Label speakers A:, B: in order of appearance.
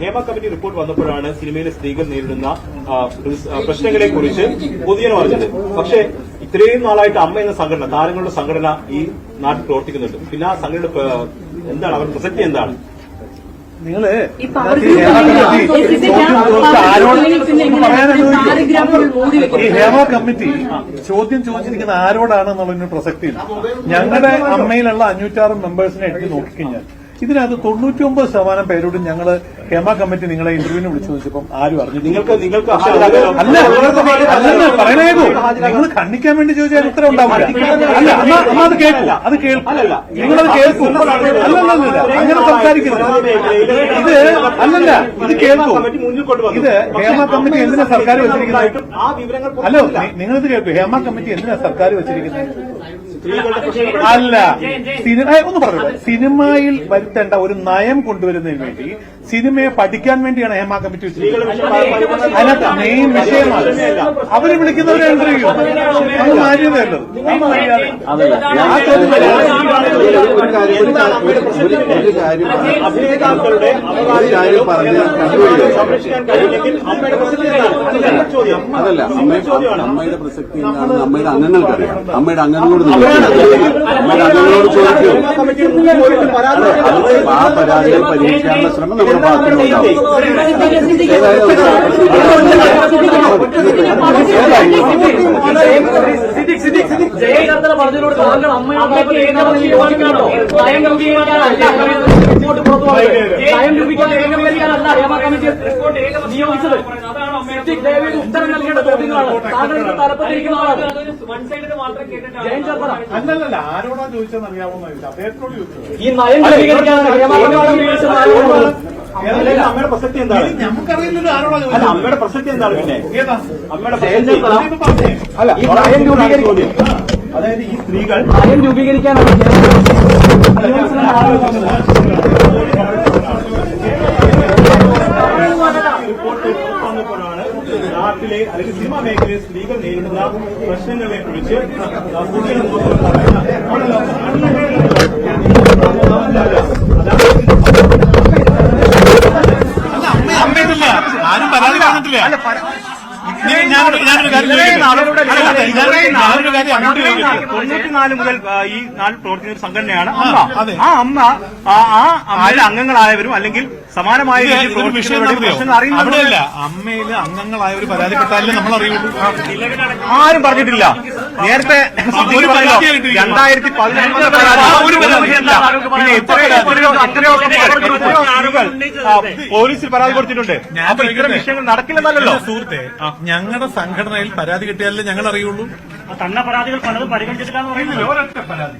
A: Hema committee report വന്നപ്പോഴാണ് സിനിമയിലെ സ്ത്രീകൾ നേരിടുന്ന പ്രശ്നങ്ങളെ കുറിച്ച് പൊതുജനം അറിഞ്ഞത്. പക്ഷേ ഇത്രയും നാളായിട്ട് അമ്മ എന്ന സംഘടന താരങ്ങളുടെ സംഘടന ഈ നാട്ടിൽ പ്രവർത്തിക്കുന്നുണ്ട്. പിന്നെ ആ സംഘടന എന്താണ്? അവർ പ്രസക്തി എന്താണ്?
B: നിങ്ങൾ
C: ഈ ഹേമ കമ്മിറ്റി ചോദ്യം ചോദിച്ചിരിക്കുന്ന ആരോടാണെന്നുള്ളതിന് പ്രസക്തിയില്ല. ഞങ്ങളുടെ അമ്മയിലുള്ള അഞ്ഞൂറ്റാറ് മെമ്പേഴ്സിനെ എടുത്ത് നോക്കിക്കഴിഞ്ഞാൽ ഇതിനകത്ത് തൊണ്ണൂറ്റി ഒമ്പത് ശതമാനം പേരോട് ഞങ്ങൾ ഹേമ കമ്മിറ്റി നിങ്ങളെ ഇന്റർവ്യൂവിന് വിളിച്ചു ചോദിച്ചപ്പം ആരും അറിഞ്ഞു
A: നിങ്ങൾക്ക് നിങ്ങൾക്ക്
C: അല്ല അല്ലെന്ന് പറയണേതോ നിങ്ങൾ ഖണ്ഡിക്കാൻ വേണ്ടി ചോദിച്ചാൽ ഉത്തരം ഉണ്ടാവില്ല. അമ്മ അത് കേൾക്കില്ല അത് കേൾക്കും. നിങ്ങളത് കേൾക്കും. അല്ലല്ല അങ്ങനെ സംസാരിക്കരുത്. ഇത് അല്ലല്ല. ഇത് കേൾക്കും. ഇത് ഹേമ കമ്മിറ്റി എന്തിനാ സർക്കാർ വെച്ചിരിക്കുന്നത്? അല്ലോ നിങ്ങളിത് കേൾക്കൂ. ഹേമ കമ്മിറ്റി എന്തിനാ സർക്കാർ വെച്ചിരിക്കുന്നത്? അല്ല സിനിമ ഒന്ന് പറഞ്ഞു സിനിമയിൽ വരുത്തേണ്ട ഒരു നയം കൊണ്ടുവരുന്നതിന് വേണ്ടി സിനിമയെ പഠിക്കാൻ വേണ്ടിയാണ് ഹേമ കമ്മിറ്റി അതിനകത്ത് മെയിൻ വിഷയമാണ് അവർ വിളിക്കുന്നവരെ ഇന്റർവ്യൂ ചെയ്യും അത് മര്യാദ
D: അതല്ല ഒരു കാര്യം
A: അമ്മയുടെ പ്രസക്തി എന്താണ് അമ്മയുടെ അംഗങ്ങൾക്കറിയാം
D: അമ്മയുടെ അംഗങ്ങളോട് നിങ്ങൾ ചോദിക്കും ആ പരാതികൾ പരിഹരിക്കാനുള്ള ശ്രമം നമ്മുടെ ഭാഗത്തുനിന്നുണ്ടാവും
E: പറഞ്ഞതിനോട് താങ്കൾ അമ്മയോട് യോജിക്കാണോ നയം രൂപീകരിക്കാനല്ല റിപ്പോർട്ട് ഏകീകരിക്കാനല്ല ഹേമ കമ്മിറ്റി നിയോഗിച്ചത് ദേവിയുടെ ഉത്തരം നൽകേണ്ട ചോദ്യങ്ങളാണ് താങ്കളുടെ തലപ്പത്തിരിക്കുന്ന
C: അല്ലല്ല ആരോടാ ചോദിച്ചതെന്ന് അറിയാവുന്ന അദ്ദേഹത്തിനോട് ചോദിച്ചത്
E: ഈ നയം?
A: അമ്മയുടെ പ്രസക്തി എന്താണ്?
C: നമുക്കറിയില്ലല്ലോ ആരോടാ
A: അല്ല അമ്മയുടെ പ്രസക്തി എന്താണ് പിന്നെ? അമ്മയുടെ. അല്ല ഈ നയം രൂപീകരിക്കും അതായത് ഈ സ്ത്രീകൾ
E: നയം രൂപീകരിക്കാനാണ്
A: റിപ്പോർട്ട് വന്നപ്പോഴാണ് നാട്ടിലെ അല്ലെങ്കിൽ സിനിമാ മേഖലയിൽ സ്ത്രീകൾ നേരിടുന്ന പ്രശ്നങ്ങളെ കുറിച്ച്
C: ആരും പരാതി പറഞ്ഞിട്ടില്ല.
A: തൊണ്ണൂറ്റിനാല് മുതൽ ഈ നാട് പ്രവർത്തിക്കുന്ന ഒരു സംഘടനയാണ് അമ്മ.
C: അതെ.
A: ആ അമ്മ ആ അമ്മയുടെ അംഗങ്ങളായവരും അല്ലെങ്കിൽ സമാനമായ
C: ഇത്
A: രീതിയിൽ
C: ഇതൊരു വിഷയം
A: പ്രവർത്തിക്കുന്നവരുടെ
C: അറിയോ
A: പ്രശ്നങ്ങൾ അറിയുന്നത്
C: അവിടെയല്ല അമ്മയിൽ അംഗങ്ങളായ ഒരു പരാതിപ്പെട്ടാലേ നമ്മൾ അറിയുള്ളൂ
A: ആരും പറഞ്ഞിട്ടില്ല. നേരത്തെ. രണ്ടായിരത്തി പതിനഞ്ച് പരാതി. പിന്നെ എത്രയോ എത്രയോ പോലീസിൽ പരാതി കൊടുത്തിട്ടുണ്ട്. അപ്പൊ ഇത്തരം വിഷയങ്ങൾ നടക്കില്ലെന്നല്ലോ
C: സുഹൃത്തെ ഞങ്ങളുടെ സംഘടനയിൽ പരാതി കിട്ടിയാലേ ഞങ്ങൾ അറിയുള്ളൂ?
E: തന്ന പരാതികൾ പലതും പരിഗണിച്ചിട്ടില്ല എന്ന് പറയുന്നത്
C: ഒരൊറ്റ പരാതി.